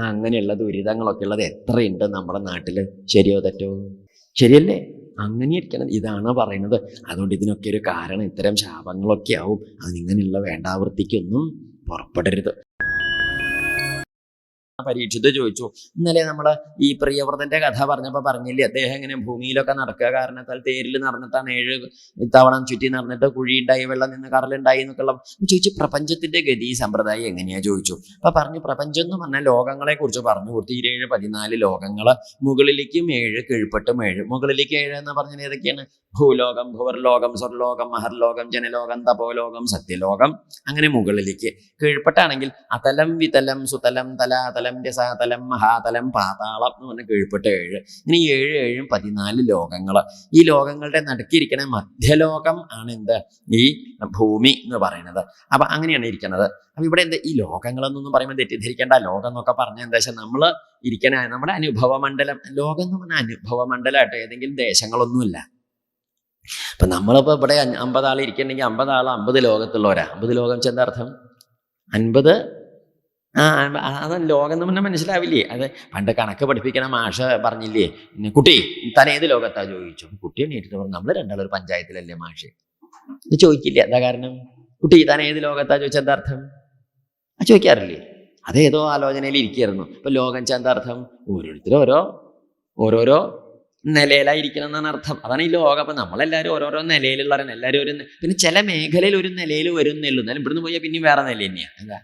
അങ്ങനെയുള്ള ദുരിതങ്ങളൊക്കെ ഉള്ളത് എത്രയുണ്ട് നമ്മുടെ നാട്ടിൽ ശരിയോ തെറ്റോ? ശരിയല്ലേ? അങ്ങനെ ഇരിക്കണം ഇതാണ് പറയുന്നത്. അതുകൊണ്ട് ഇതിനൊക്കെ ഒരു കാരണം ഇത്തരം ശാപങ്ങളൊക്കെ ആവും. അതിങ്ങനെയുള്ള വേണ്ടാവൃത്തിക്കൊന്നും പുറപ്പെടരുത്. പരീക്ഷിത് ചോദിച്ചു. ഇന്നലെ നമ്മൾ ഈ പ്രിയവ്രതന്റെ കഥ പറഞ്ഞപ്പോൾ പറഞ്ഞില്ലേ അദ്ദേഹം ഇങ്ങനെ ഭൂമിയിലൊക്കെ നടക്കുക കാരണത്താൽ തേരിൽ നടന്നിട്ടാണ് ഏഴ് തവണ ചുറ്റി നടന്നിട്ട് കുഴി ഉണ്ടായി വെള്ളം നിന്ന് കറലുണ്ടായി എന്നൊക്കെയുള്ള ചോദിച്ചു പ്രപഞ്ചത്തിന്റെ ഗതി സമ്പ്രദായം എങ്ങനെയാ? ചോദിച്ചു. അപ്പൊ പറഞ്ഞു പ്രപഞ്ചം എന്ന് പറഞ്ഞാൽ ലോകങ്ങളെ കുറിച്ച് പറഞ്ഞു കൊടുത്തു ഇരുപേഴ് പതിനാല് ലോകങ്ങൾ മുകളിലേക്കും ഏഴ് കീഴ്പ്പെട്ടും ഏഴ് മുകളിലേക്ക് ഏഴ് എന്ന് പറഞ്ഞാൽ ഏതൊക്കെയാണ്? ഭൂലോകം ഭുവർലോകം സ്വർലോകം മഹർലോകം ജനലോകം തപോലോകം സത്യലോകം അങ്ങനെ മുകളിലേക്ക്. കീഴ്പ്പെട്ടാണെങ്കിൽ അതലം വിതലം സുതലം തലാതലം രസാതലം മഹാതലം പാതാളം എന്ന് പറഞ്ഞ കീഴ്പ്പെട്ട ഏഴ്. ഇങ്ങനെ ഏഴ് ഏഴും പതിനാല് ലോകങ്ങൾ ഈ ലോകങ്ങളുടെ നടുക്കിയിരിക്കുന്ന മധ്യലോകം ആണ് എന്ത്? ഈ ഭൂമി എന്ന് പറയുന്നത്. അപ്പൊ അങ്ങനെയാണ് ഇരിക്കുന്നത് അപ്പൊ ഇവിടെ എന്താ? ഈ ലോകങ്ങളെന്നൊന്നും പറയുമ്പോൾ തെറ്റിദ്ധരിക്കേണ്ട. ലോകം എന്നൊക്കെ പറഞ്ഞ എന്താ വെച്ചാൽ നമ്മൾ ഇരിക്കണ നമ്മുടെ അനുഭവ മണ്ഡലം. ലോകം എന്ന് പറഞ്ഞാൽ അനുഭവ മണ്ഡലമായിട്ട് ഏതെങ്കിലും ദേശങ്ങളൊന്നുമില്ല. അപ്പൊ നമ്മളിപ്പോ ഇവിടെ അമ്പതാൾ ഇരിക്കണമെങ്കിൽ അമ്പത് ആൾ അമ്പത് ലോകത്തുള്ളവരാ. അമ്പത് ലോകം ചെന്താർത്ഥം അൻപത് ആ അത് ലോകം പറഞ്ഞാൽ മനസ്സിലാവില്ലേ? അത് പണ്ട് കണക്ക് പഠിപ്പിക്കണ മാഷ പറഞ്ഞില്ലേ? കുട്ടി താൻ ലോകത്താ ചോദിച്ചു. കുട്ടി എണീറ്റിട്ട് പറഞ്ഞു നമ്മൾ രണ്ടാളും ഒരു പഞ്ചായത്തിലല്ലേ മാഷ്? ഇത് ചോദിക്കില്ല. എന്താ കാരണം? കുട്ടി താൻ ലോകത്താ ചോദിച്ച എന്താ അർത്ഥം? ആ ചോദിക്കാറില്ലേ? അതേതോ ആലോചനയിൽ ഇരിക്കുകയായിരുന്നു. ഇപ്പൊ ലോകം ചെന്താർത്ഥം ഓരോരുത്തരും ഓരോ ഓരോരോ നിലയിലായിരിക്കണം എന്നാണ് അർത്ഥം. അതാണ് ഈ ലോകം. അപ്പൊ നമ്മളെല്ലാവരും ഓരോരോ നിലയിലുള്ളവരാണ്. എല്ലാവരും ഒരു പിന്നെ ചില മേഖലയിൽ ഒരു നിലയിൽ വരുന്നില്ല എന്നാലും ഇവിടുന്ന് പോയാൽ പിന്നെയും വേറെ നില തന്നെയാണ് എന്താ?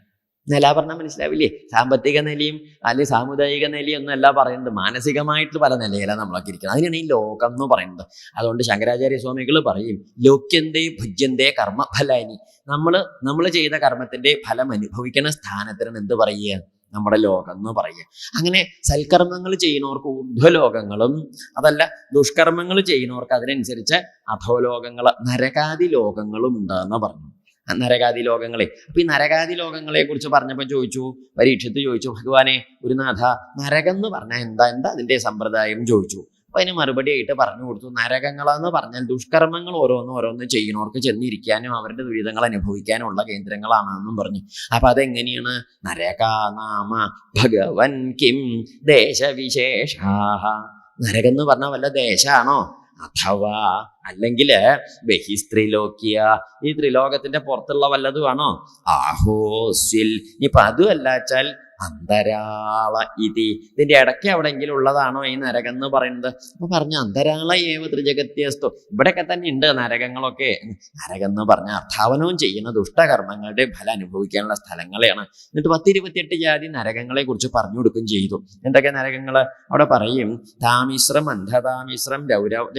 നില പറഞ്ഞാൽ മനസ്സിലാവില്ലേ? സാമ്പത്തിക നിലയും അല്ലെങ്കിൽ സാമുദായിക നിലയും ഒന്നും അല്ല പറയുന്നത്. മാനസികമായിട്ട് പല നിലയിലാണ് നമ്മളൊക്കെ ഇരിക്കുന്നത്. അതിനാണ് ഈ ലോകം എന്ന് പറയുന്നത്. അതുകൊണ്ട് ശങ്കരാചാര്യ സ്വാമികൾ പറയും ലോക്യന്തേ ഭുജ്യന്തേ കർമ്മ ഫലാനി. നമ്മൾ നമ്മൾ ചെയ്ത കർമ്മത്തിന്റെ ഫലം അനുഭവിക്കുന്ന സ്ഥാനത്തിനാണ് എന്ത് പറയുക? നമ്മുടെ ലോകം എന്ന് പറയുക. അങ്ങനെ സൽക്കർമ്മങ്ങൾ ചെയ്യുന്നവർക്ക് ഊർധ്വലോകങ്ങളും അതല്ല ദുഷ്കർമ്മങ്ങൾ ചെയ്യുന്നവർക്ക് അതിനനുസരിച്ച് അധോലോകങ്ങൾ നരകാദി ലോകങ്ങളും ഉണ്ടെന്ന് പറഞ്ഞു. ആ നരകാദി ലോകങ്ങളെ. അപ്പൊ ഈ നരകാദി ലോകങ്ങളെ കുറിച്ച് പറഞ്ഞപ്പോൾ ചോദിച്ചു പരീക്ഷത്ത് ചോദിച്ചു ഭഗവാനെ ഒരു നാഥ നരകം എന്ന് പറഞ്ഞാൽ എന്താ? എന്താ അതിന്റെ സമ്പ്രദായം? ചോദിച്ചു. അപ്പൊ അതിന് മറുപടി ആയിട്ട് പറഞ്ഞു കൊടുത്തു. നരകങ്ങളെന്ന് പറഞ്ഞാൽ ദുഷ്കർമ്മങ്ങൾ ഓരോന്ന് ഓരോന്ന് ചെയ്യുന്നവർക്ക് ചെന്നിരിക്കാനും അവരുടെ ദുരിതങ്ങൾ അനുഭവിക്കാനും ഉള്ള കേന്ദ്രങ്ങളാണെന്നും പറഞ്ഞു. അപ്പൊ അതെങ്ങനെയാണ്? നരകാനാമ ഭഗവൻ കിം ദേശവിശേഷാഹ. നരകം എന്ന് പറഞ്ഞാൽ വല്ല ദേശാണോ? അഥവാ അല്ലെങ്കിൽ ബഹിസ്ത്രീലോക്കിയ ഈ ത്രിലോകത്തിന്റെ പുറത്തുള്ള വല്ലതുമാണോ ആഹോസിൽ ഇപ്പൊ അതും അല്ലാച്ചാൽ അന്തരാള ഇതി. ഇതിന്റെ ഇടയ്ക്ക് എവിടെയെങ്കിലും ഉള്ളതാണോ ഈ നരകം എന്ന് പറയുന്നത്. അപ്പൊ പറഞ്ഞു അന്തരാള ഏവ ത്രിജഗത്യസ്തു. ഇവിടെയൊക്കെ തന്നെ ഉണ്ട് നരകങ്ങളൊക്കെ. നരകം എന്ന് പറഞ്ഞ അർത്ഥാവനവും ചെയ്യുന്ന ദുഷ്ടകർമ്മങ്ങളുടെ ഫലം അനുഭവിക്കാനുള്ള സ്ഥലങ്ങളെയാണ്. എന്നിട്ട് പത്തിരുപത്തിയെട്ട് ജാതി നരകങ്ങളെ കുറിച്ച് പറഞ്ഞു കൊടുക്കുകയും ചെയ്തു. എന്തൊക്കെ നരകങ്ങൾ? അവിടെ പറയും താമിശ്രം അന്ധതാമിശ്രം രൗരവ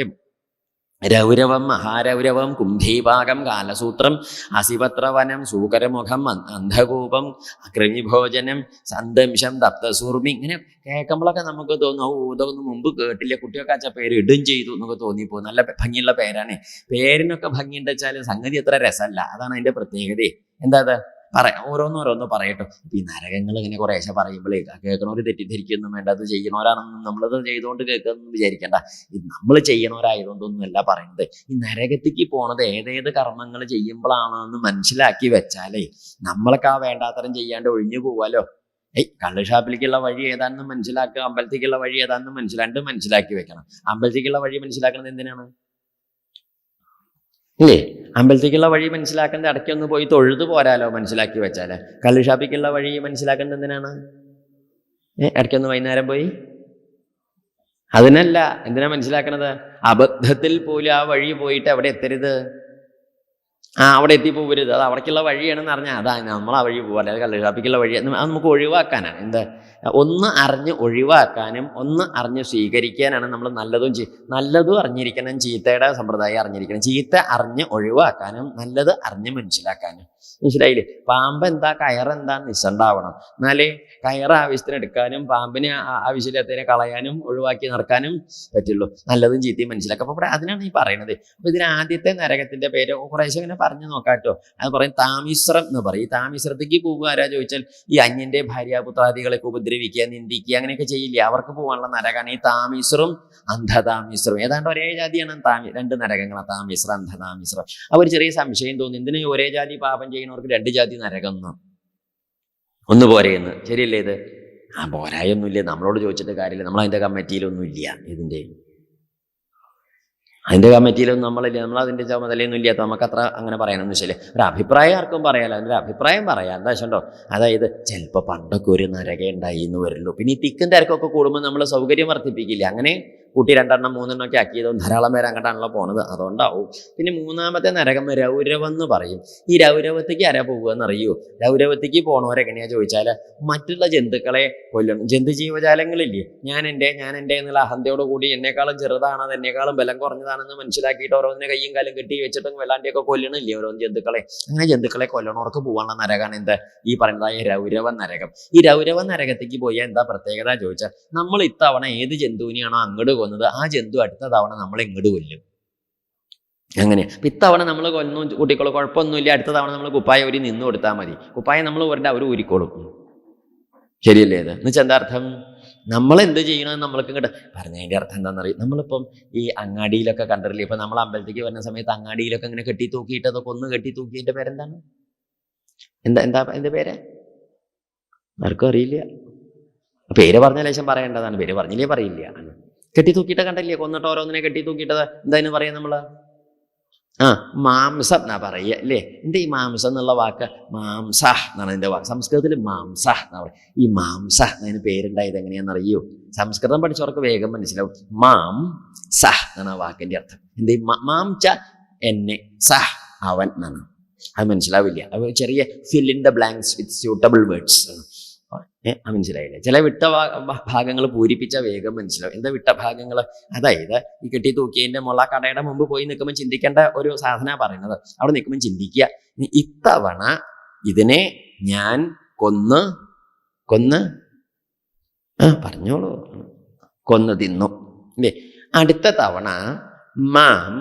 രൗരവം മഹാരൗരവം കുംഭീഭാഗം കാലസൂത്രം അസിപത്രവനം സൂകരമുഖം അന്ധകൂപം കൃമിഭോജനം സന്തംശം തപ്തസൂർമി ഇങ്ങനെ കേൾക്കുമ്പോഴൊക്കെ നമുക്ക് തോന്നും ഓ ഇതൊന്നും മുമ്പ് കേട്ടില്ല. കുട്ടിയൊക്കെ അച്ഛ പേര് ഇടും ചെയ്തു എന്നൊക്കെ തോന്നിപ്പോ നല്ല ഭംഗിയുള്ള പേരാണ്. പേരിനൊക്കെ ഭംഗി ഉണ്ടെച്ചാൽ സംഗതി അത്ര രസമല്ല. അതാണ് അതിന്റെ പ്രത്യേകത എന്താ പറയാം. ഓരോന്ന് പറയട്ടോ. ഇപ്പൊ ഈ നരകങ്ങൾ ഇങ്ങനെ കുറേശ്ശെ പറയുമ്പോഴേ കേൾക്കണവർ തെറ്റിദ്ധരിക്കൊന്നും വേണ്ട. അത് ചെയ്യണവരാണെന്നും നമ്മളത് ചെയ്തുകൊണ്ട് കേൾക്കുന്നു വിചാരിക്കണ്ട. ഇത് നമ്മൾ ചെയ്യണവരായതുകൊണ്ടൊന്നുമല്ല പറയുന്നത് ഈ നരകത്തേക്ക് പോണത് ഏതേത് കർമ്മങ്ങൾ ചെയ്യുമ്പോഴാണെന്ന് മനസ്സിലാക്കി വെച്ചാലേ നമ്മളൊക്കെ ആ വേണ്ടാത്തരം ചെയ്യാണ്ട് ഒഴിഞ്ഞു പോവാലോ. ഏയ് കള്ളുഷാപ്പിലേക്കുള്ള വഴി ഏതാണെന്ന് മനസ്സിലാക്കുക അമ്പലത്തേക്കുള്ള വഴി ഏതാണെന്ന് മനസ്സിലാണ്ട് മനസ്സിലാക്കി വെക്കണം. അമ്പലത്തേക്കുള്ള വഴി മനസ്സിലാക്കുന്നത് എന്തിനാണ്? ഇല്ലേ? അമ്പലത്തേക്കുള്ള വഴി മനസ്സിലാക്കേണ്ട ഇടയ്ക്ക് ഒന്ന് പോയി തൊഴുത് പോരാലോ മനസ്സിലാക്കി വെച്ചാൽ. കള്ള് ഷാപ്പിക്കുള്ള വഴി മനസ്സിലാക്കേണ്ടത് എന്തിനാണ്? ഏ ഇടയ്ക്കൊന്ന് വൈകുന്നേരം പോയി. അതിനല്ല എന്തിനാ മനസ്സിലാക്കണത്? അബദ്ധത്തിൽ പോലും ആ വഴി പോയിട്ട് അവിടെ എത്തരുത്. ആ അവിടെ എത്തിപ്പോവരുത്. അത് അവിടേക്കുള്ള വഴിയാണെന്ന് അറിഞ്ഞാൽ അതാ നമ്മൾ ആ വഴി പോകാം അല്ലെങ്കിൽ കള്ള് ഷാപ്പിക്കുള്ള വഴി അത് നമുക്ക് ഒഴിവാക്കാനാണ് എന്താ? ഒന്ന് അറിഞ്ഞ് ഒഴിവാക്കാനും ഒന്ന് അറിഞ്ഞ് സ്വീകരിക്കാനാണ് നമ്മൾ നല്ലതും നല്ലതും അറിഞ്ഞിരിക്കണം ചീത്തയുടെ സമ്പ്രദായം അറിഞ്ഞിരിക്കണം. ചീത്ത അറിഞ്ഞ് ഒഴിവാക്കാനും നല്ലത് അറിഞ്ഞ് മനസ്സിലാക്കാനും. മനസ്സിലായില്ലേ? പാമ്പ് എന്താ കയറെന്താ നിസ്സണ്ടാവണം. എന്നാലേ കയറ് ആവശ്യത്തിന് എടുക്കാനും പാമ്പിനെ ആവശ്യമില്ലാത്തതിനെ കളയാനും ഒഴിവാക്കി നടക്കാനും പറ്റുള്ളൂ. നല്ലതും ചീത്തയും മനസ്സിലാക്കാം. അപ്പൊ അവിടെ അതിനാണ് ഈ പറയുന്നത് അപ്പോൾ ഇതിന് ആദ്യത്തെ നരകത്തിന്റെ പേര് കുറേശ്ശെ ഇങ്ങനെ പറഞ്ഞു നോക്കാട്ടോ അത് പറയും താമിശ്രം എന്ന് പറയും. ഈ താമിശ്രത്തേക്ക് പോകുക ആരാ ചോദിച്ചാൽ? ഈ അന്യന്റെ ഭാര്യാപുത്രാദികളെയൊക്കെ ഉപദ്രവിക്കുക നിന്ദിക്കുക അങ്ങനെയൊക്കെ ചെയ്യില്ലേ? അവർക്ക് പോകാനുള്ള നരകമാണ് ഈ താമീസറും അന്ധതാമീസറും. ഏതാണ്ട് ഒരേ ജാതിയാണ് താമി രണ്ട് നരകങ്ങളാണ് താമീസർ അന്ധതാമിശ്രം അവർ ചെറിയ സംശയം തോന്നി എന്തിനു ഒരേ ജാതി പാപം ചെയ്യുന്നവർക്ക് രണ്ട് ജാതി നരകം ഒന്ന് പോരെയെന്ന് ശരിയല്ലേ ഇത്? ആ പോരായൊന്നുമില്ല. നമ്മളോട് ചോദിച്ചിട്ട് കാര്യമില്ല. നമ്മൾ അതിന്റെ കമ്മിറ്റിയിലൊന്നും ഇല്ല ഇതിന്റെ. അതിന്റെ കമ്മിറ്റിയിലൊന്നും നമ്മളില്ല നമ്മൾ അതിന്റെ ചുമതലയൊന്നും ഇല്ലാത്ത നമുക്കത്ര അങ്ങനെ പറയണമെന്ന് വെച്ചാൽ ഒരു അഭിപ്രായം ആർക്കും പറയാലോ അതിന്റെ അഭിപ്രായം പറയാം. എന്താ വെച്ചോ അതായത് ചിലപ്പോൾ പണ്ടൊക്കെ ഒരു നരക ഉണ്ടായി എന്ന് വരുള്ളൂ. പിന്നെ ഈ തിക്കും തിരക്കൊക്കെ കൂടുമ്പോൾ നമ്മൾ സൗകര്യം വർദ്ധിപ്പിക്കില്ല? അങ്ങനെ കൂട്ടി രണ്ടെണ്ണം മൂന്നെണ്ണം ഒക്കെ ആക്കിയതും ധാരാളം പേര് അങ്ങോട്ടാണല്ലോ പോണത്. അതുകൊണ്ടാവും. പിന്നെ മൂന്നാമത്തെ നരകം രൗരവം എന്ന് പറയും. ഈ രൗരവത്തേക്ക് ആരാ പോകുകയെന്ന് എന്നറിയോ രൗരവത്തേക്ക് പോണവരെങ്ങനെയാ ചോദിച്ചാൽ മറ്റുള്ള ജന്തുക്കളെ കൊല്ലണം ജന്തു ജീവജാലങ്ങളില്ലേ? ഞാൻ എന്റെ ഞാൻ എന്റെ എന്നുള്ള അഹന്തയോട് കൂടി എന്നെക്കാളും ചെറുതാണ് എന്നെക്കാളും ബലം കുറഞ്ഞതാണെന്ന് മനസ്സിലാക്കിയിട്ട് ഓരോന്നിനെ കയ്യും കാലും കെട്ടി വെച്ചിട്ടും വെള്ളാണ്ടിയൊക്കെ കൊല്ലണില്ലേ ഓരോ ജന്തുക്കളെ? അങ്ങനെ ജന്തുക്കളെ കൊല്ലണവർക്ക് പോകാനുള്ള നരകമാണ് എന്താ? ഈ പറയുന്നതായ രൗരവ നരകം. ഈ രൗരവ നരകത്തേക്ക് പോയാൽ എന്താ പ്രത്യേകത ചോദിച്ചാൽ നമ്മൾ ഇത്തവണ ഏത് ജന്തുവിനെയാണോ അങ്ങോട്ട് കൊന്നത് ആ ജന്തു അടുത്ത തവണ നമ്മൾ ഇങ്ങോട്ട് കൊല്ലും. അങ്ങനെ. ഇത്തവണ നമ്മൾ കൊന്നു കുട്ടികളോ കുഴപ്പമൊന്നുമില്ല അടുത്ത തവണ നമ്മൾ കുപ്പായ ഒരു നിന്ന് കൊടുത്താൽ മതി. കുപ്പായ നമ്മൾ ഒരുടെ അവർ ഊരിക്കോളും. ശരിയല്ലേ ഇത്? എന്നുവെച്ചാൽ എന്താ അർത്ഥം? നമ്മൾ എന്ത് ചെയ്യണമെന്ന് നമ്മൾക്ക് ഇങ്ങോട്ട് പറഞ്ഞതിന്റെ അർത്ഥം എന്താണെന്നറിയാം നമ്മളിപ്പം ഈ അങ്ങാടിയിലൊക്കെ കണ്ടിട്ടില്ലേ? ഇപ്പം നമ്മൾ അമ്പലത്തേക്ക് വരുന്ന സമയത്ത് അങ്ങാടിയിലൊക്കെ ഇങ്ങനെ കെട്ടി തൂക്കിയിട്ട് അതൊക്കെ ഒന്ന് കെട്ടി തൂക്കിയതിന്റെ പേരെന്താണ്? എന്താ എന്താ എന്റെ പേര്? ആർക്കും അറിയില്ല. പേര് പറഞ്ഞ ലേശം പറയേണ്ടതാണ്. പേര് പറഞ്ഞില്ലേ പറയില്ല. കെട്ടി തൂക്കിയിട്ട് കണ്ടില്ലേ? കൊന്നിട്ട് ഓരോന്നിനെ കെട്ടി തൂക്കിയിട്ടത് എന്തായാലും പറയാം നമ്മൾ ആ മാംസം എന്നാ പറയുക അല്ലേ? എന്താ ഈ മാംസം എന്നുള്ള വാക്ക്? മാംസ എന്നാണ് എന്റെ വാക്ക്. സംസ്കൃതത്തിൽ മാംസ എന്നാ പറയുക ഈ മാംസ എന്നതിന് പേരുണ്ടായത് എങ്ങനെയാണെന്നറിയോ? സംസ്കൃതം പഠിച്ചവർക്ക് വേഗം മനസ്സിലാവും. മാം സഹ് എന്നാണ് ആ വാക്കിന്റെ അർത്ഥം. എന്ത് മാം ച എന്നെ സഹ് അവൻ എന്നാണ്. അത് മനസ്സിലാവില്ല. അത് ചെറിയ fill in the blanks with suitable words ഏഹ് മനസ്സിലായില്ലേ? ചില വിട്ട ഭാഗങ്ങൾ പൂരിപ്പിച്ച വേഗം മനസ്സിലാവും. എന്താ വിട്ട ഭാഗങ്ങൾ അതായത് ഈ കെട്ടി തൂക്കിയതിന്റെ മുള കടയുടെ മുമ്പ് പോയി നിൽക്കുമ്പോൾ ചിന്തിക്കേണ്ട ഒരു സാധന പറയുന്നത്. അവിടെ നിൽക്കുമ്പോൾ ചിന്തിക്കുക. ഇത്തവണ ഇതിനെ ഞാൻ കൊന്ന് കൊന്ന് ആ പറഞ്ഞോളൂ. കൊന്നു തിന്നു. അല്ലേ അടുത്ത തവണ മാം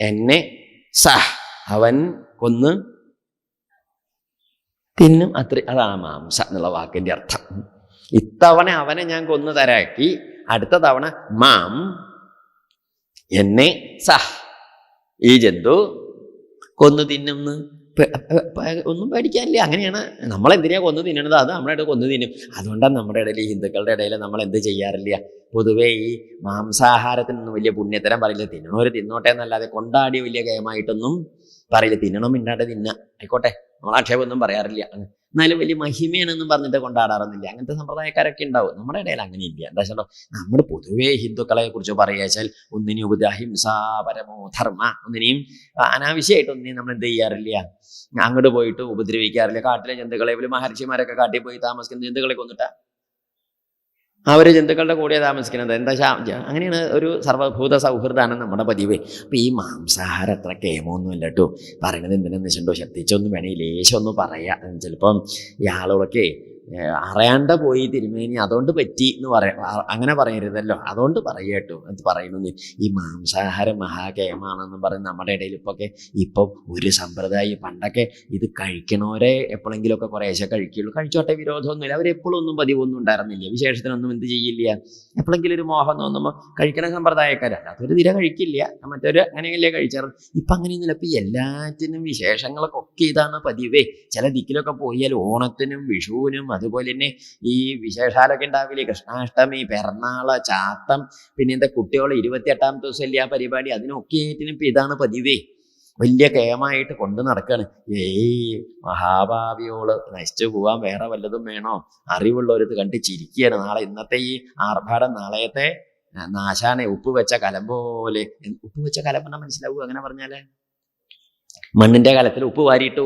എന്നെ സഹ് അവൻ കൊന്ന് തിന്നും അത്ര അതാണ് മാംസ എന്നുള്ള വാക്കിന്റെ അർത്ഥം. ഇത്തവണ അവനെ ഞാൻ കൊന്നു തരാക്കി. അടുത്ത തവണ മാം. എന്നെ സഹ് ഈ ജന്തു കൊന്നു തിന്നുന്ന് ഒന്നും പേടിക്കാനില്ല. അങ്ങനെയാണ് നമ്മളെന്തിനാ കൊന്നു തിന്നണത്? അത് നമ്മുടെ കൊന്നു തിന്നും. അതുകൊണ്ടാണ് നമ്മുടെ ഇടയിൽ ഈ ഹിന്ദുക്കളുടെ ഇടയിൽ നമ്മൾ എന്ത് ചെയ്യാറില്ല? പൊതുവേ ഈ മാംസാഹാരത്തിനൊന്നും വലിയ പുണ്യത്തരം പറയില്ല. തിന്നണവര് തിന്നോട്ടെ എന്നല്ലാതെ കൊണ്ടാടി വലിയ ഗയമായിട്ടൊന്നും പറയില്ല. തിന്നണം മിണ്ടാട്ടെ തിന്ന. ആയിക്കോട്ടെ. നമ്മൾ ആക്ഷേപമൊന്നും പറയാറില്ല. എന്നാലും വലിയ മഹിമയാണെന്നും പറഞ്ഞിട്ട് കൊണ്ടാടാറൊന്നുമില്ല. അങ്ങനത്തെ സമ്പ്രദായക്കാരൊക്കെ ഉണ്ടാവും. നമ്മുടെ ഇടയിൽ അങ്ങനെ ഇല്ല. എന്താ വെച്ചാൽ നമ്മൾ പൊതുവേ ഹിന്ദുക്കളെ കുറിച്ച് പറയുകച്ചാൽ ഒന്നിനും ഉപദാഹിംസാ പരമോ ധർമ്മ ഒന്നിനെയും അനാവശ്യമായിട്ട് ഒന്നിനെയും നമ്മൾ എന്ത് ചെയ്യാറില്ല. അങ്ങോട്ട് പോയിട്ട് ഉപദ്രവിക്കാറില്ല. കാട്ടിലെ ജന്തുക്കളെ മഹർഷിമാരൊക്കെ കാട്ടിൽ പോയി താമസിക്കുന്ന ജന്തുക്കളെ കൊന്നിട്ടാ. അവർ ജന്തുക്കളുടെ കൂടെ താമസിക്കുന്നത്. എന്താ ശാ അങ്ങനെയാണ് ഒരു സർവഭൂത സൗഹൃദമാണ് നമ്മുടെ പതിവ്. അപ്പം ഈ മാംസാഹാരം അത്ര കേമൊന്നുമില്ല കേട്ടോ പറയണത് എന്തിനാന്ന് വെച്ചിട്ടുണ്ടോ ശ്രദ്ധിച്ചൊന്നും വേണേ ലേശം ഒന്ന് പറയാം. ചിലപ്പം ഏഹ്, അറിയാണ്ട പോയി തിരുമേനി അതുകൊണ്ട് പറ്റി എന്ന് പറയാം അങ്ങനെ പറയരുതല്ലോ. അതുകൊണ്ട് പറയട്ടോ എന്ന് പറയുന്നു ഈ മാംസാഹാരം മഹാകേമാണെന്ന് പറഞ്ഞ് നമ്മുടെ ഇടയിൽ ഇപ്പൊക്കെ ഇപ്പം ഒരു സമ്പ്രദായം പണ്ടൊക്കെ ഇത് കഴിക്കണവരെ എപ്പോഴെങ്കിലുമൊക്കെ കുറേശ്ശെ കഴിക്കുള്ളൂ. കഴിച്ചോട്ടെ വിരോധമൊന്നുമില്ല. അവരെപ്പോഴും ഒന്നും പതിവൊന്നും ഉണ്ടായിരുന്നില്ല. വിശേഷത്തിനൊന്നും എന്ത് ചെയ്യില്ല. എപ്പോഴെങ്കിലും ഒരു മോഹം തോന്നുമ്പോൾ കഴിക്കണ സമ്പ്രദായക്കാരല്ല. അതൊരു തിര കഴിക്കില്ല. മറ്റൊരു അങ്ങനെയല്ലേ കഴിച്ചാറ്. ഇപ്പം അങ്ങനെയൊന്നുമില്ല. ഇപ്പം എല്ലാറ്റിനും വിശേഷങ്ങളൊക്കെ ഒക്കെ ഇതാണ് പതിവേ. ചില ദിക്കിലൊക്കെ പോയാൽ ഓണത്തിനും വിഷുവിനും അതുപോലെ തന്നെ ഈ വിശേഷാലൊക്കെ ഉണ്ടാവില്ലേ? കൃഷ്ണാഷ്ടമി പിറന്നാൾ ചാത്തം പിന്നെ എന്താ കുട്ടികളെ ഇരുപത്തിയെട്ടാമത്തെ ദിവസമല്ലേ ആ പരിപാടി? അതിനൊക്കെ ആയിട്ടിനും ഇപ്പം ഇതാണ് പതിവേ. വലിയ കേമായിട്ട് കൊണ്ട് നടക്കുകയാണ് ഏയ് മഹാഭാവിയോൾ നശിച്ചു പോവാൻ വേറെ വല്ലതും വേണോ? അറിവുള്ളവരത് കണ്ട് ചിരിക്കുകയാണ്. നാളെ ഇന്നത്തെ ഈ ആർഭാടം നാളെയത്തെ നാശാനെ ഉപ്പ് വെച്ച കലം പോലെ. ഉപ്പ് വെച്ച കലം പറഞ്ഞാൽ മനസ്സിലാവൂ? അങ്ങനെ പറഞ്ഞാൽ? മണ്ണിന്റെ കലത്തിൽ ഉപ്പ് വാരിയിട്ടു.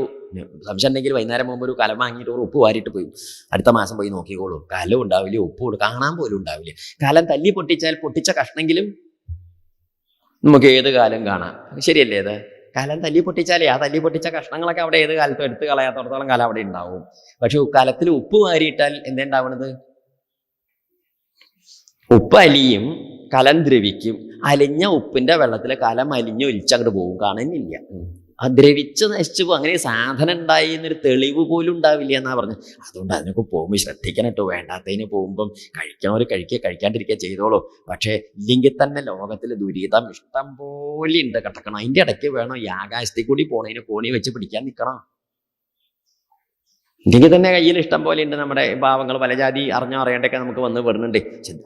സംശയം ഉണ്ടെങ്കിൽ വൈകുന്നേരം മുമ്പ് ഒരു കലം വാങ്ങിയിട്ട് ഒരു ഉപ്പ് വാരിയിട്ട് പോയി. അടുത്ത മാസം പോയി നോക്കിക്കോളൂ. കലം ഉണ്ടാവില്ല ഉപ്പ് കാണാൻ പോലും ഉണ്ടാവില്ല. കലം തല്ലി പൊട്ടിച്ചാൽ പൊട്ടിച്ച കഷ്ണെങ്കിലും നമുക്ക് ഏത് കാലം കാണാം? ശരിയല്ലേ അത് കലം തല്ലി പൊട്ടിച്ചാലേ ആ തല്ലി പൊട്ടിച്ച കഷ്ണങ്ങളൊക്കെ അവിടെ ഏത് കാലത്തും എടുത്ത് കളയാത്തോടത്തോളം കാലം അവിടെ ഉണ്ടാവും. പക്ഷെ കലത്തിൽ ഉപ്പ് വാരിയിട്ടാൽ എന്തുണ്ടാവണത്? ഉപ്പ് അലിയും കലം ദ്രവിക്കും. അലിഞ്ഞ ഉപ്പിന്റെ വെള്ളത്തിൽ കലം അലിഞ്ഞ് ഒലിച്ചങ്ങോട്ട് പോകും കാണുന്നില്ല. ആ ദ്രവിച്ച് നശിച്ചു പോകും അങ്ങനെ സാധനം ഉണ്ടായി എന്നൊരു തെളിവ് പോലും ഉണ്ടാവില്ല എന്നാ പറഞ്ഞു അതുകൊണ്ട് അതിനൊക്കെ പോകുമ്പോൾ ശ്രദ്ധിക്കണം കേട്ടോ വേണ്ടാത്തതിന് പോകുമ്പം കഴിക്കണവർ കഴിക്കുക കഴിക്കാണ്ടിരിക്കുക ചെയ്തോളൂ. പക്ഷേ ഇല്ലെങ്കിൽ തന്നെ ലോകത്തിൽ ദുരിതം ഇഷ്ടം പോലെ ഉണ്ട് കിടക്കണം അതിന്റെ ഇടയ്ക്ക് വേണം ഈ ആകാശത്തിൽ കൂടി പോണതിന് കോണി വെച്ച് പിടിക്കാൻ നിൽക്കണം. ഇല്ലെങ്കിൽ തന്നെ കയ്യിൽ ഇഷ്ടം പോലെ ഉണ്ട് നമ്മുടെ പാവങ്ങൾ പല ജാതി അറിഞ്ഞോ അറിയേണ്ടൊക്കെ നമുക്ക് വന്ന് വിടുന്നുണ്ട്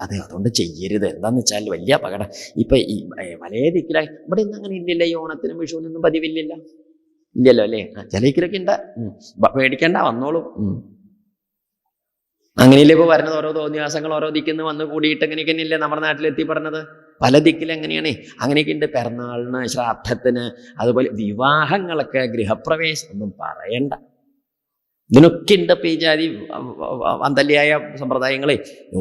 അതെ അതുകൊണ്ട് ചെയ്യരുത്. എന്താന്ന് വെച്ചാൽ വലിയ അപകടം. ഇപ്പൊ ഈ വലയ ദിക്കിലായി ഇവിടെ ഇന്ന് അങ്ങനെ ഇല്ലല്ലോ. ഈ ഓണത്തിനും വിഷുവിനൊന്നും പതിവില്ലില്ല. ഇല്ലല്ലോ അല്ലേ? ചില ദിക്കിലൊക്കെ ഉണ്ട്. പേടിക്കണ്ട വന്നോളൂ. അങ്ങനെയല്ലേ ഇപ്പൊ വരുന്നത്? ഓരോ തോന്നിയാസങ്ങൾ ഓരോ ദിക്കിന്ന് വന്ന് കൂടിയിട്ട് അങ്ങനെയൊക്കെ തന്നെയല്ലേ നമ്മുടെ നാട്ടിൽ എത്തിപ്പെടുന്നത് പല ദിക്കിൽ എങ്ങനെയാണ് അങ്ങനെയൊക്കെ ഉണ്ട്. പിറന്നാളിന് ശ്രാദ്ധത്തിന് അതുപോലെ വിവാഹങ്ങളൊക്കെ ഗൃഹപ്രവേശം ഒന്നും പറയണ്ട. ഇതിനൊക്കെ ഉണ്ട് ഇപ്പൊ ഈ ജാതി അന്തല്യായ സമ്പ്രദായങ്ങളെ? ഓ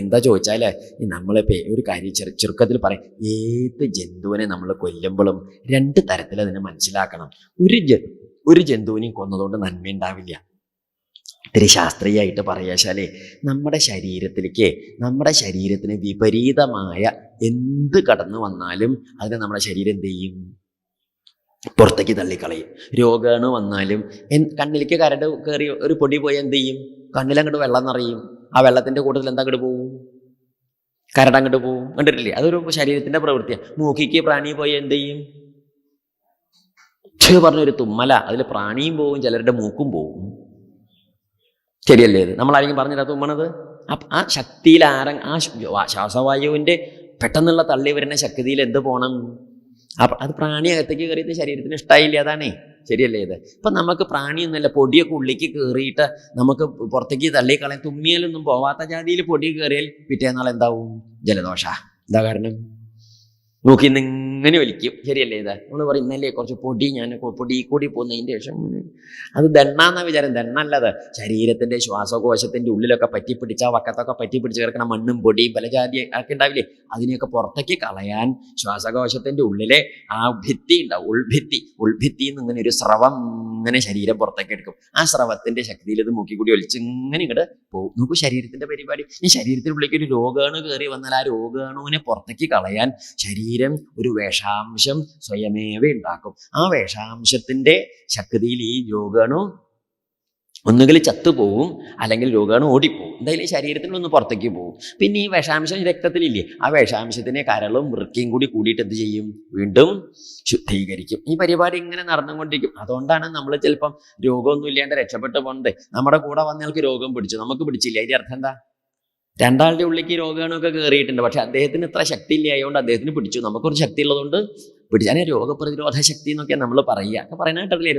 എന്താ ചോദിച്ചാലേ ഈ നമ്മളിപ്പോ ഒരു കാര്യം ചെറു ചെറുക്കത്തിൽ പറയും ഏത് ജന്തുവിനെ നമ്മൾ കൊല്ലുമ്പോഴും രണ്ട് തരത്തിൽ അതിനെ മനസ്സിലാക്കണം. ഒരു ജ ഒരു ജന്തുവിനെയും കൊന്നതുകൊണ്ട് നന്മയുണ്ടാവില്ല. ഇത്തിരി ശാസ്ത്രീയമായിട്ട് പറയാച്ചാലേ നമ്മുടെ ശരീരത്തിലേക്ക് നമ്മുടെ ശരീരത്തിന് വിപരീതമായ എന്ത് കടന്നു വന്നാലും അതിനെ നമ്മുടെ ശരീരം എന്ത് ചെയ്യും? പുറത്തേക്ക് തള്ളിക്കളയും. രോഗമാണ് വന്നാലും എൻ- കണ്ണിലേക്ക് കരട് കയറി ഒരു പൊടി പോയി എന്ത് ചെയ്യും? കണ്ണിലങ്ങോട്ട് വെള്ളം നിറയും. ആ വെള്ളത്തിന്റെ കൂട്ടത്തിൽ എന്താ അങ്ങോട്ട് പോവും? കരട് അങ്ങോട്ട് പോവും. കണ്ടിട്ടില്ലേ? അതൊരു ശരീരത്തിന്റെ പ്രവൃത്തിയാണ് മൂക്കിക്ക് പ്രാണി പോയി എന്ത് ചെയ്യും? ചെറു പറഞ്ഞൊരു തുമ്മല. അതിൽ പ്രാണിയും പോവും ചിലരുടെ മൂക്കും പോവും. ശരിയല്ലേ ഇത്? നമ്മളായിരിക്കും പറഞ്ഞില്ല തുമ്മണത്? ആ ശക്തിയിൽ ആര ആ ശ്വാസവായുവിന്റെ പെട്ടെന്നുള്ള തള്ളി വരുന്ന ശക്തിയിൽ എന്ത് പോണം? അത് പ്രാണി അകത്തേക്ക് കയറിയത് ശരീരത്തിന് ഇഷ്ടമായില്ല അതാണേ. ശരിയല്ലേ ഇത്? ഇപ്പൊ നമുക്ക് പ്രാണിയൊന്നുമില്ല പൊടിയൊക്കെ ഉള്ളിക്ക് കയറിയിട്ട് നമുക്ക് പുറത്തേക്ക് തള്ളിക്കളയാൻ തുമ്മിയാലൊന്നും പോവാത്ത ജാതിയിൽ പൊടി കയറിയാൽ പിറ്റേന്നാൾ എന്താവും? ജലദോഷ. എന്താ കാരണം. നോക്കി ഇങ്ങനെ വലിക്കും. ശരിയല്ലേ ഇത്? നമ്മൾ പറയും ഇന്നലെ കുറച്ച് പൊടി ഞാൻ പൊടി കൂടി പോകുന്നതിന്റെ ശേഷം അത് ദണ്ണാന്ന വിചാരം. ദണ്ണല്ലത് ശരീരത്തിന്റെ ശ്വാസകോശത്തിന്റെ ഉള്ളിലൊക്കെ പറ്റി പിടിച്ച വക്കത്തൊക്കെ പറ്റി പിടിച്ച് കിടക്കണ മണ്ണും പൊടിയും പല ജാതി ഒക്കെ ഉണ്ടാവില്ലേ? അതിനെയൊക്കെ പുറത്തേക്ക് കളയാൻ ശ്വാസകോശത്തിന്റെ ഉള്ളിലെ ആ ഭിത്തി ഉണ്ടാവും. ഉൾഭിത്തി. ഉൾഭിത്തി എന്ന് ഇങ്ങനെ ഒരു സ്രവം ഇങ്ങനെ ശരീരം പുറത്തേക്ക് എടുക്കും. ആ സ്രവത്തിന്റെ ശക്തിയിൽ ഇത് മൂക്കി കൂടി ഒലിച്ച് ഇങ്ങനെ ഇങ്ങോട്ട് പോകും. നോക്കൂ ശരീരത്തിന്റെ പരിപാടി. ഈ ശരീരത്തിനുള്ളിലേക്ക് ഒരു രോഗാണു കയറി വന്നാൽ ആ രോഗാണുവിനെ പുറത്തേക്ക് കളയാൻ ശരീരം ഒരു വിഷാംശം സ്വയമേവ ഉണ്ടാക്കും ആ വേഷാംശത്തിന്റെ ശക്തിയിൽ ഈ രോഗാണു ഒന്നുകിൽ ചത്തുപോവും അല്ലെങ്കിൽ രോഗാണു ഓടിപ്പോവും. എന്തായാലും ശരീരത്തിൽ ഒന്ന് പുറത്തേക്ക് പോകും പിന്നെ ഈ വിഷാംശം രക്തത്തിലില്ലേ? ആ വിഷാംശത്തിനെ കരളും വൃക്കയും കൂടി കൂടിയിട്ട് എന്ത് ചെയ്യും? വീണ്ടും ശുദ്ധീകരിക്കും. ഈ പരിപാടി ഇങ്ങനെ നടന്നുകൊണ്ടിരിക്കും. അതുകൊണ്ടാണ് നമ്മൾ ചിലപ്പം രോഗമൊന്നും ഇല്ലാണ്ട് രക്ഷപ്പെട്ടു പോകുന്നത് നമ്മുടെ കൂടെ വന്നയാൾക്ക് രോഗം പിടിച്ചു. നമുക്ക് പിടിച്ചില്ല? അതിന്റെ അർത്ഥം എന്താ? രണ്ടാളുടെ ഉള്ളിലേക്ക് രോഗാണുവൊക്കെ കയറിയിട്ടുണ്ട് പക്ഷെ അദ്ദേഹത്തിന് ഇത്ര ശക്തി ഇല്ല ആയതുകൊണ്ട് അദ്ദേഹത്തിന് പിടിച്ചു. നമുക്കൊരു ശക്തി ഉള്ളതുകൊണ്ട് പിടിച്ചു. അതിനെ രോഗപ്രതിരോധ ശക്തി എന്നൊക്കെ നമ്മൾ പറയുക. ഒക്കെ പറയാനായിട്ടല്ലേ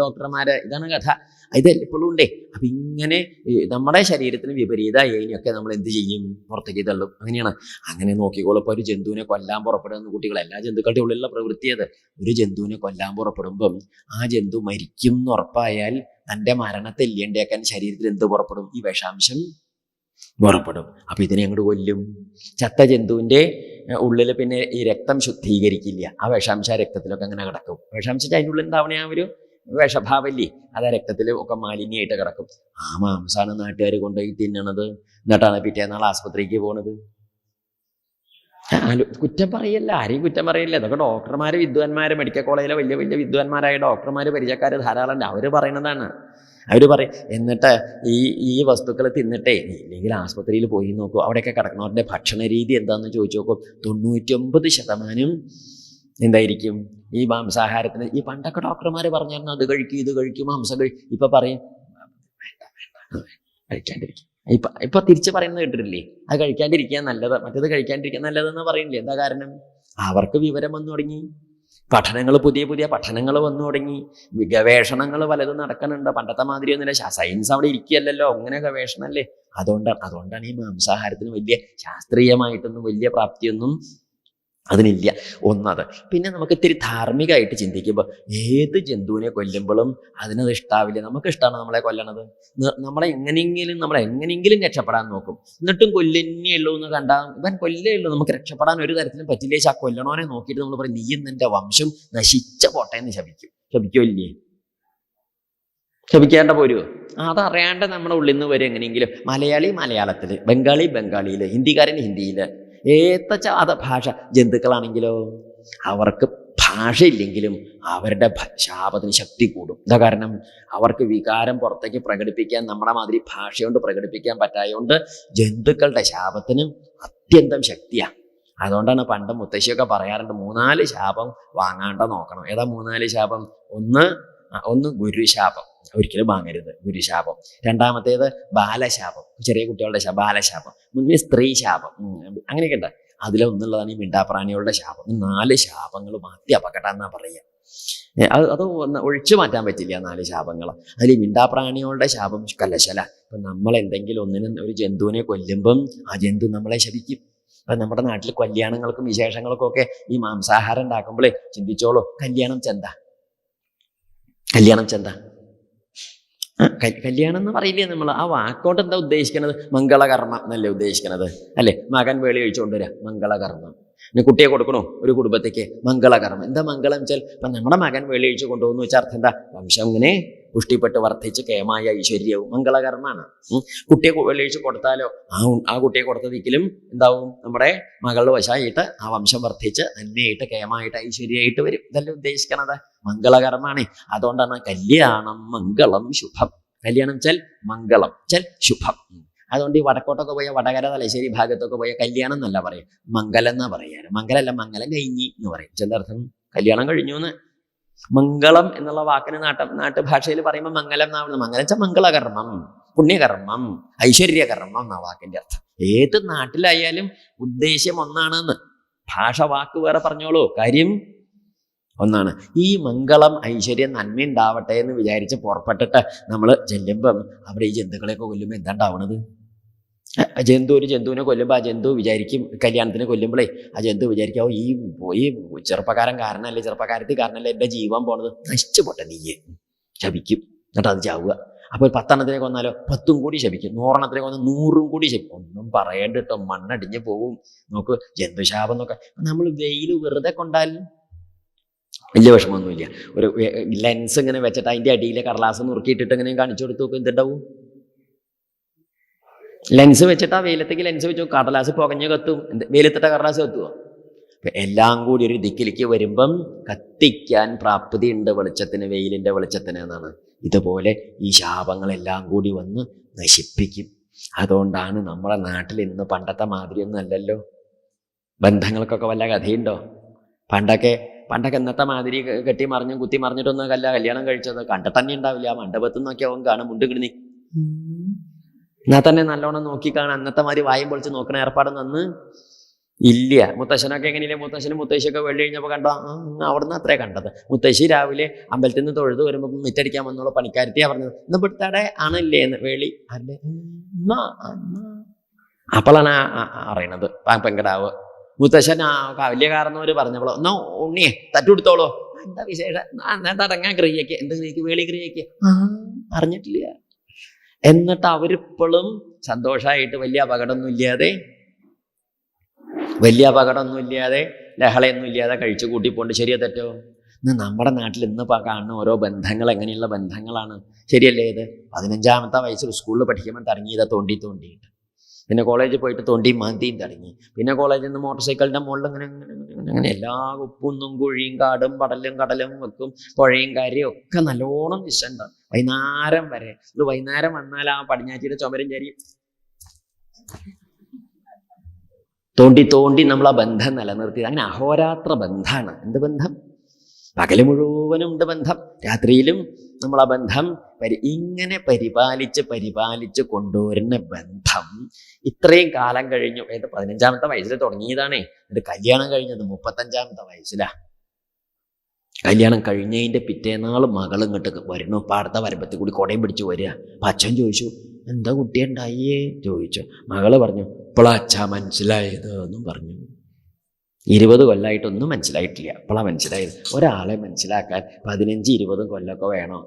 ഡോക്ടർമാരെ? ഇതാണ് കഥ. ഇത് എപ്പോഴും ഉണ്ടേ. അപ്പം ഇങ്ങനെ നമ്മുടെ ശരീരത്തിന് വിപരീത ഏനിയൊക്കെ നമ്മൾ എന്ത് ചെയ്യും? പുറത്തേക്ക് തള്ളും. അങ്ങനെയാണ്. അങ്ങനെ നോക്കിക്കോളും. ഇപ്പോൾ ഒരു ജന്തുവിനെ കൊല്ലാൻ പുറപ്പെടുന്ന കുട്ടികൾ എല്ലാ ജന്തുക്കളുടെ ഉള്ളിലുള്ള പ്രവൃത്തി അത്. ഒരു ജന്തുവിനെ കൊല്ലാൻ പുറപ്പെടുമ്പം ആ ജന്തു മരിക്കും എന്ന് ഉറപ്പായാൽ തന്റെ മരണത്തെ ഇല്ലേണ്ടേക്കാൻ ശരീരത്തിൽ എന്ത് പുറപ്പെടും? ഈ വിഷാംശം പുറപ്പെടും. അപ്പൊ ഇതിനെ അങ്ങോട്ട് കൊല്ലും. ചത്ത ജന്തുവിന്റെ ഉള്ളിൽ പിന്നെ ഈ രക്തം ശുദ്ധീകരിക്കില്ല. ആ വിഷാംശ രക്തത്തിലൊക്കെ അങ്ങനെ കിടക്കും. വിഷാംശം അതിന്റെ ഉള്ളിൽ ഉണ്ടാവണ ആ ഒരു വിഷഭാവല്ലേ? അത് ആ രക്തത്തിൽ ഒക്കെ മാലിന്യമായിട്ട് കിടക്കും. ആ മാംസാണ് നാട്ടുകാർ കൊണ്ടുപോയി തിന്നണത്. എന്നിട്ടാണ് പിറ്റേന്നാൾ ആസ്പത്രിക്ക് പോണത്. കുറ്റം പറയല്ല. ആരെയും കുറ്റം പറയില്ല. ഇതൊക്കെ ഡോക്ടർമാര് വിദ്വാൻമാര് മെഡിക്കൽ കോളേജിലെ വലിയ വലിയ വിദ്വാൻമാരായ ഡോക്ടർമാർ പരിചയക്കാര് ധാരാളം അവർ പറയുന്നതാണ് അവർ പറയും എന്നിട്ട് ഈ ഈ വസ്തുക്കൾ തിന്നിട്ടേ ഇല്ലെങ്കിൽ ആസ്പത്രിയിൽ പോയി നോക്കൂ അവിടെയൊക്കെ കിടക്കുന്നവരുടെ ഭക്ഷണ രീതി എന്താണെന്ന് ചോദിച്ചു നോക്കും തൊണ്ണൂറ്റൊമ്പത് ശതമാനം എന്തായിരിക്കും? ഈ മാംസാഹാരത്തിന് ഈ പണ്ടൊക്കെ ഡോക്ടർമാർ പറഞ്ഞായിരുന്നു അത് കഴിക്കും ഇത് കഴിക്കും മാംസം കഴിക്കും. ഇപ്പം പറയും കഴിക്കാണ്ടിരിക്കും. ഇപ്പൊ ഇപ്പൊ തിരിച്ച് പറയുന്നത് കേട്ടിട്ടില്ലേ? അത് കഴിക്കാണ്ടിരിക്കാൻ നല്ലത് മറ്റേത് കഴിക്കാണ്ടിരിക്കാൻ നല്ലതെന്ന് പറയുന്നില്ലേ എന്താ കാരണം? അവർക്ക് വിവരം വന്നു തുടങ്ങി. പഠനങ്ങൾ പുതിയ പുതിയ പഠനങ്ങൾ വന്നു തുടങ്ങി. ഗവേഷണങ്ങൾ പലതും നടക്കുന്നുണ്ട്. പണ്ടത്തെ മാതിരി ഒന്നുമില്ല സയൻസ് അവിടെ ഇരിക്കുകയല്ലല്ലോ. അങ്ങനെ ഗവേഷണമല്ലേ? അതുകൊണ്ടാണ് അതുകൊണ്ടാണ് ഈ മാംസാഹാരത്തിന് വലിയ ശാസ്ത്രീയമായിട്ടൊന്നും വലിയ പ്രാപ്തിയൊന്നും അതിനില്ല. ഒന്നത്. പിന്നെ നമുക്ക് ഇത്തിരി ധാർമ്മികമായിട്ട് ചിന്തിക്കുമ്പോൾ ഏത് ജന്തുവിനെ കൊല്ലുമ്പോഴും അതിനത് ഇഷ്ടാവില്ല. നമുക്ക് ഇഷ്ടമാണ് നമ്മളെ കൊല്ലണത്? നമ്മളെ എങ്ങനെയെങ്കിലും നമ്മളെ എങ്ങനെയെങ്കിലും രക്ഷപ്പെടാൻ നോക്കും. എന്നിട്ടും കൊല്ലന്നെയുള്ളൂ എന്ന് കണ്ടാൽ ഇവൻ കൊല്ലേ ഉള്ളൂ. നമുക്ക് രക്ഷപ്പെടാൻ ഒരു തരത്തിലും പറ്റില്ലേ. ആ കൊല്ലണോനെ നോക്കിയിട്ട് നമ്മൾ പറയും നീ നിന്റെ വംശം നശിച്ച പോട്ടെ എന്ന് ശപിക്കും. ശപിക്കുമല്ലേ ശപിക്കേണ്ട പോരുമോ അതറിയാണ്ട് നമ്മുടെ ഉള്ളിൽ നിന്ന് വരും എങ്ങനെയെങ്കിലും മലയാളി മലയാളത്തിൽ ബംഗാളി ബംഗാളിയിൽ ഹിന്ദിക്കാരൻ ഹിന്ദിയിൽ ഏത്ത അത ഭാഷ. ജന്തുക്കളാണെങ്കിലോ? അവർക്ക് ഭാഷയില്ലെങ്കിലും അവരുടെ ശാപത്തിന് ശക്തി കൂടും. എന്താ കാരണം? അവർക്ക് വികാരം പുറത്തേക്ക് പ്രകടിപ്പിക്കാൻ നമ്മുടെ മാതിരി ഭാഷ പ്രകടിപ്പിക്കാൻ പറ്റായതുകൊണ്ട് ജന്തുക്കളുടെ ശാപത്തിന് അത്യന്തം ശക്തിയാണ് അതുകൊണ്ടാണ് പണ്ട് മുത്തശ്ശിയൊക്കെ പറയാറുണ്ട് മൂന്നാൽ ശാപം വാങ്ങാണ്ട നോക്കണം. ഏതാ മൂന്നാൽ ശാപം? ഒന്ന് ഒന്ന് ഗുരുശാപം. ഒരിക്കലും വാങ്ങരുത് ഗുരുശാപം. രണ്ടാമത്തേത് ബാലശാപം. ചെറിയ കുട്ടികളുടെ ശാപം ബാലശാപം. മുന്നേ സ്ത്രീ ശാപം അങ്ങനെയൊക്കെ ഉണ്ട്. അതിലൊന്നുള്ളതാണ് ഈ മിണ്ടാപ്രാണികളുടെ ശാപം. നാല് ശാപങ്ങളും മാറ്റി അപകടം എന്നാ പറയുക അത് അത് ഒഴിച്ചു മാറ്റാൻ പറ്റില്ല നാല് ശാപങ്ങൾ അതിൽ മിണ്ടാപ്രാണികളുടെ ശാപം കലശല. ഇപ്പം നമ്മൾ എന്തെങ്കിലും ഒന്നിനും ഒരു ജന്തുവിനെ കൊല്ലുമ്പം ആ ജന്തു നമ്മളെ ശപിക്കും. അപ്പം നമ്മുടെ നാട്ടിൽ കല്യാണങ്ങൾക്കും വിശേഷങ്ങൾക്കും ഒക്കെ ഈ മാംസാഹാരം ഉണ്ടാക്കുമ്പോഴേ ചിന്തിച്ചോളൂ കല്യാണം ചെന്ത? കല്യാണം ചെന്ത കല്യാണം എന്ന് പറയില്ലേ നമ്മൾ ആ വാക്കോട്ട് എന്താ ഉദ്ദേശിക്കുന്നത് മംഗളകർമ്മം എന്നല്ലേ ഉദ്ദേശിക്കുന്നത് അല്ലേ? മകൻ വേളി കഴിച്ചുകൊണ്ടുവരാ മംഗളകർമ്മം. ഇനി കുട്ടിയെ കൊടുക്കണോ? ഒരു കുടുംബത്തേക്ക് മംഗളകർമ്മം. എന്താ മംഗളം വെച്ചാൽ? ഇപ്പം നമ്മുടെ മകൻ വേളി കഴിച്ചു കൊണ്ടുപോകുന്നു വെച്ചാൽ അർത്ഥം എന്താ? വംശം ഇങ്ങനെ പുഷ്ടിപ്പെട്ട് വർദ്ധിച്ച് കേമായ ഐശ്വര്യവും മംഗളകർമ്മമാണ് കുട്ടിയെ കൊ- കൊടുത്താലോ? ആ ആ കുട്ടിയെ കൊടുത്തതിക്കലും എന്താവും? നമ്മുടെ മകളുടെ വശമായിട്ട് ആ വംശം വർദ്ധിച്ച് നന്മയായിട്ട് കേമായിട്ട് ഐശ്വര്യമായിട്ട് വരും. ഇതല്ലേ ഉദ്ദേശിക്കണത്? മംഗളകരമാണ്. അതുകൊണ്ടാണ് കല്യാണം മംഗളം ശുഭം. കല്യാണം ചൽ മംഗളം ചൽ ശുഭം. അതുകൊണ്ട് ഈ വടക്കോട്ടൊക്കെ പോയ വടകര തലശ്ശേരി ഭാഗത്തൊക്കെ പോയ കല്യാണം എന്നല്ല പറയും മംഗലം എന്നാ പറയാറ്. മംഗലല്ല മംഗലം കഴിഞ്ഞി എന്ന് പറയും. ചെന്തർത്ഥം കല്യാണം കഴിഞ്ഞു എന്ന് മംഗളം എന്നുള്ള വാക്കിന് നാട്ട നാട്ടുഭാഷയിൽ പറയുമ്പോൾ മംഗലം എന്നാവുന്നത് മംഗലം വെച്ചാൽ മംഗളകർമ്മം പുണ്യകർമ്മം ഐശ്വര്യകർമ്മം എന്ന വാക്കിന്റെ അർത്ഥം. ഏത് നാട്ടിലായാലും ഉദ്ദേശ്യം ഒന്നാണെന്ന്. ഭാഷ വാക്ക് വേറെ പറഞ്ഞോളൂ. കാര്യം ഒന്നാണ്. ഈ മംഗളം ഐശ്വര്യം നന്മ ഉണ്ടാവട്ടെ എന്ന് വിചാരിച്ച് പുറപ്പെട്ടിട്ട് നമ്മൾ ചെല്ലുമ്പം അവിടെ ഈ ജന്തുക്കളെയൊക്കെ കൊല്ലുമ്പോൾ എന്താ ഉണ്ടാവണത്? ജന്തു ഒരു ജന്തുവിനെ കൊല്ലുമ്പോൾ ആ ജന്തു വിചാരിക്കും കല്യാണത്തിന് കൊല്ലുമ്പോഴേ ആ ജന്തു വിചാരിക്കാവും ഈ ഈ ചെറുപ്പക്കാരൻ കാരണമല്ലേ ചെറുപ്പക്കാരത്തി കാരണമല്ലേ എന്റെ ജീവൻ പോണത്? നശിച്ചു പോട്ടെ നീയെ. ശപിക്കും. എന്നിട്ട് അത് ചാവുക. അപ്പോൾ ഒരു പത്തെണ്ണത്തിനെ കൊന്നാലോ പത്തും കൂടി ശപിക്കും. നൂറെണ്ണത്തിനെ കൊന്നാൽ നൂറും കൂടി ശപിക്കും. ഒന്നും പറയേണ്ട കേട്ടോ മണ്ണടിഞ്ഞ് പോവും. നോക്ക് ജന്തുശാപം എന്നൊക്കെ നമ്മൾ വെയിൽ വെറുതെ കൊണ്ടാൽ വലിയ വിഷമമൊന്നുമില്ല. ഒരു ലെൻസ് ഇങ്ങനെ വെച്ചിട്ട് അതിന്റെ അടിയിലെ കടലാസ് നുറുക്കിയിട്ടിട്ട് ഇങ്ങനെ കാണിച്ചു കൊടുത്തു നോക്കും എന്തുണ്ടാവും? ലെൻസ് വെച്ചിട്ട് ആ വെയിലത്തേക്ക് ലെൻസ് വെച്ചു കടലാസ് പുകഞ്ഞ് കത്തും. വെയിലത്തിട്ട കടലാസ് കത്തുവോ? എല്ലാം കൂടി ഒരു ദിക്കിലേക്ക് വരുമ്പം കത്തിക്കാൻ പ്രാപ്തി ഉണ്ട് വെളിച്ചത്തിന് വെയിലിന്റെ വെളിച്ചത്തിന് എന്നാണ്. ഇതുപോലെ ഈ ശാപങ്ങളെല്ലാം കൂടി വന്ന് നശിപ്പിക്കും. അതുകൊണ്ടാണ് നമ്മുടെ നാട്ടിൽ ഇന്ന് പണ്ടത്തെ മാതിരിയൊന്നും അല്ലല്ലോ. ബന്ധങ്ങൾക്കൊക്കെ വല്ല കഥയുണ്ടോ? പണ്ടൊക്കെ പണ്ടൊക്കെ ഇന്നത്തെ മാതിരി കെട്ടി മറിഞ്ഞും കുത്തി മറിഞ്ഞിട്ടൊന്നും അല്ല കല്യാണം കഴിച്ചത്. കണ്ട തന്നെ ഉണ്ടാവില്ല. ആ മണ്ഡപത്തിൽ നോക്കി അവൻ കാണും. മുണ്ട് കിടന്നി എന്നാൽ തന്നെ നല്ലോണം നോക്കി കാണാം അന്നത്തെ മാതിരി വായും പൊളിച്ച് നോക്കണ ഏർപ്പാട് നന്ന് ഇല്ല. മുത്തശ്ശനൊക്കെ എങ്ങനെയില്ലേ? മുത്തശ്ശനും മുത്തശ്ശിയൊക്കെ വെള്ളി കഴിഞ്ഞപ്പോൾ കണ്ടോ? അവിടുന്ന് അത്രേ കണ്ടത്. മുത്തശ്ശി രാവിലെ അമ്പലത്തിൽ നിന്ന് തൊഴുത് വരുമ്പോൾ മിറ്റടിക്കാൻ വന്നുള്ള പണിക്കാരത്തിയാ പറഞ്ഞത്. ഇന്ന് ഇവിടുത്തെ ആണല്ലേ? എന്ന്. വേളി അല്ലേ അപ്പോളാണ് അറിയണത്. പെങ്കടാവ് മുത്തശ്ശൻ ആ വലിയ കാരണവര് പറഞ്ഞപ്പോൾ എന്നാ ഉണ്ണിയെ തട്ടുകൊടുത്തോളോ എന്താ വിശേഷം? ആ, എന്നാ തടങ്ങാൻ ക്രിയക്ക്. എന്ത് ക്രിയക്ക്? വേളി ക്രിയക്ക്? അറിഞ്ഞിട്ടില്ല എന്നിട്ട് അവരിപ്പോഴും സന്തോഷമായിട്ട് വലിയ അപകടമൊന്നും ഇല്ലാതെ വലിയ അപകടമൊന്നും ഇല്ലാതെ ലഹളയൊന്നും ഇല്ലാതെ കഴിച്ചു കൂട്ടിപ്പോണ്ട്. ശരിയോ തെറ്റോ? ഇന്ന് നമ്മുടെ നാട്ടിൽ ഇന്ന് കാണുന്ന ഓരോ ബന്ധങ്ങൾ എങ്ങനെയുള്ള ബന്ധങ്ങളാണ്? ശരിയല്ലേ ഇത്? പതിനഞ്ചാമത്തെ വയസ്സിൽ സ്കൂളിൽ പഠിക്കുമ്പോൾ തുടങ്ങിയത് തോണ്ടി തോണ്ടിയിട്ട്. പിന്നെ കോളേജിൽ പോയിട്ട് തൊണ്ടി മാന്തിയും തുടങ്ങി പിന്നെ കോളേജിൽ നിന്ന് മോട്ടോർ സൈക്കിളിന്റെ മുകളിൽ അങ്ങനെ അങ്ങനെ അങ്ങനെ അങ്ങനെ എല്ലാ ഉപ്പുന്നും കുഴിയും കാടും പടലും കടലും വെക്കും പുഴയും കാര്യവും ഒക്കെ നല്ലോണം വിശണ്ടാണ് വൈകുന്നേരം വരെ. ഇത് വൈകുന്നേരം വന്നാൽ ആ പടിഞ്ഞാറ്റിയുടെ ചുമരും ചരി. തോണ്ടി തോണ്ടി നമ്മൾ ആ ബന്ധം നിലനിർത്തി അങ്ങനെ അഹോരാത്ര ബന്ധമാണ്. എന്ത് ബന്ധം? പകൽ മുഴുവനും ഉണ്ട് ബന്ധം. രാത്രിയിലും നമ്മൾ ആ ബന്ധം പരി ഇങ്ങനെ പരിപാലിച്ച് പരിപാലിച്ച് കൊണ്ടുവരുന്ന ബന്ധം ഇത്രയും കാലം കഴിഞ്ഞു. ഏത് പതിനഞ്ചാമത്തെ വയസ്സിൽ തുടങ്ങിയതാണേ. ഇത് കല്യാണം കഴിഞ്ഞത് മുപ്പത്തഞ്ചാമത്തെ വയസ്സിലാ. കല്യാണം കഴിഞ്ഞതിന്റെ പിറ്റേന്നാൾ മകൾ ഇങ്ങോട്ട് വരുന്നു. പാടത്തെ വരമ്പത്തിൽ കൂടി കൊടയും പിടിച്ച് വരിക. അപ്പൊ അച്ഛൻ ചോദിച്ചു എന്താ കുട്ടി ഉണ്ടായേ? ചോദിച്ചു. മകൾ പറഞ്ഞു ഇപ്പോഴാ അച്ഛ മനസ്സിലായത് എന്നും പറഞ്ഞു. ഇരുപത് കൊല്ലമായിട്ടൊന്നും മനസ്സിലായിട്ടില്ല. ഇപ്പോഴാ മനസ്സിലായത്. ഒരാളെ മനസ്സിലാക്കാൻ പതിനഞ്ച് ഇരുപതും കൊല്ലമൊക്കെ വേണോ.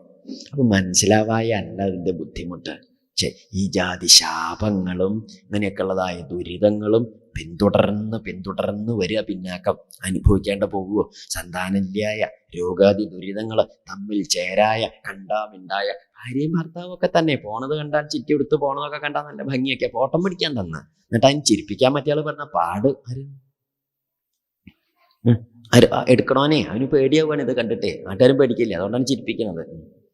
അപ്പം മനസ്സിലാവായ അല്ല അതിന്റെ ബുദ്ധിമുട്ട്. പക്ഷേ ഈ ജാതി ശാപങ്ങളും ഇങ്ങനെയൊക്കെയുള്ളതായ ദുരിതങ്ങളും പിന്തുടർന്ന് പിന്തുടർന്ന് വരിക പിന്നാക്കം അനുഭവിക്കേണ്ട പോകുമോ സന്താനമില്ലായ രോഗാദി ദുരിതങ്ങൾ തമ്മിൽ ചേരായ കണ്ടാമിണ്ടായ ഭാര്യയും ഭർത്താവും ഒക്കെ തന്നെ പോണത് കണ്ടാൽ ചിറ്റി എടുത്ത് പോണതൊക്കെ കണ്ടാൽ നല്ല ഭംഗിയൊക്കെ ഫോട്ടം പിടിക്കാൻ തന്ന. എന്നിട്ട് അതിന് ചിരിപ്പിക്കാൻ പറ്റിയാൾ പറഞ്ഞ പാട് ആര് എടുക്കണോനെ? അവന് പേടിയാവുകയാണ് ഇത് കണ്ടിട്ടേ. നാട്ടുകാരും പേടിക്കില്ല? അതുകൊണ്ടാണ് ചിരിപ്പിക്കുന്നത്.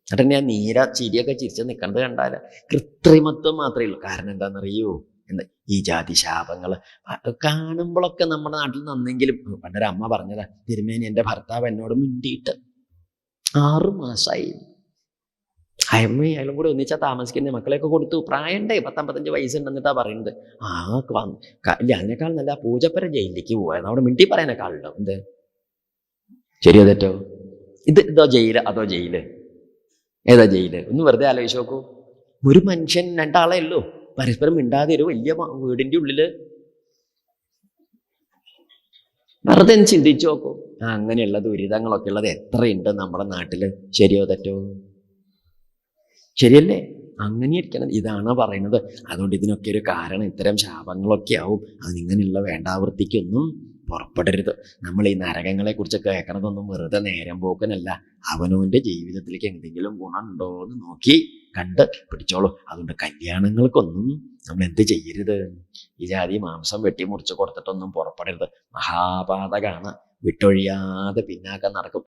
എന്നിട്ട് ഞാൻ നീര ചിരിയൊക്കെ ചിരിച്ച് നിൽക്കണത് കണ്ടാല കൃത്രിമത്വം മാത്രമേ ഉള്ളൂ. കാരണം എന്താണെന്നറിയോ എന്താ ഈ ജാതി ശാപങ്ങൾ കാണുമ്പോഴൊക്കെ നമ്മുടെ നാട്ടിൽ നിന്നെങ്കിലും പണ്ടൊരമ്മ പറഞ്ഞതാ തിരുമേനി എന്റെ ഭർത്താവ് എന്നോട് മിണ്ടിയിട്ട് ആറു മാസമായി അയമ്മയും അയാളും കൂടെ ഒന്നിച്ചാ താമസിക്കുന്നത് മക്കളെയൊക്കെ കൊടുത്തു. പ്രായണ്ടേ പത്തമ്പത്തഞ്ച് വയസ്സുണ്ടെന്നിട്ടാ പറയുന്നത്. ആ വന്ന്. അതിനേക്കാൾ നല്ല പൂജപ്പര ജയിലിലേക്ക് പോയത് അവിടെ മിണ്ടി പറയാനേക്കാളുണ്ടോ എന്ത്? ശരിയോ തെറ്റോ ഇത് ഇതോ ജയിൽ? അതോ ജയിൽ? ഏതാ ജയിൽ? ഒന്ന് വെറുതെ ആലോചിച്ച് നോക്കൂ. ഒരു മനുഷ്യൻ രണ്ടാളേ ഉള്ളൂ. പരസ്പരം മിണ്ടാതെ ഒരു വലിയ വീടിന്റെ ഉള്ളിൽ. വെറുതെ ചിന്തിച്ചു നോക്കൂ. അങ്ങനെയുള്ള ദുരിതങ്ങളൊക്കെ ഉള്ളത് എത്രയുണ്ട് നമ്മുടെ നാട്ടിൽ? ശരിയോ തെറ്റോ? ശരിയല്ലേ? അങ്ങനെ ഇരിക്കണം ഇതാണ് പറയുന്നത്. അതുകൊണ്ട് ഇതിനൊക്കെ ഒരു കാരണം ഇത്തരം ശാപങ്ങളൊക്കെ ആവും. അതിനിങ്ങനെയുള്ള വേണ്ടാവൃത്തിക്കൊന്നും പുറപ്പെടരുത്. നമ്മൾ ഈ നരകങ്ങളെ കുറിച്ച് കേൾക്കണതൊന്നും വെറുതെ നേരം പോക്കനല്ല. അവനവന്റെ ജീവിതത്തിലേക്ക് എന്തെങ്കിലും ഗുണമുണ്ടോ എന്ന് നോക്കി കണ്ട് പിടിച്ചോളൂ. അതുകൊണ്ട് കല്യാണങ്ങൾക്കൊന്നും നമ്മൾ എന്ത് ചെയ്യരുത്? ഈ ജാതി മാംസം വെട്ടിമുറിച്ച് കൊടുത്തിട്ടൊന്നും പുറപ്പെടരുത്. മഹാപാതകാണ്. വിട്ടൊഴിയാതെ പിന്നാക്കം നടക്കും.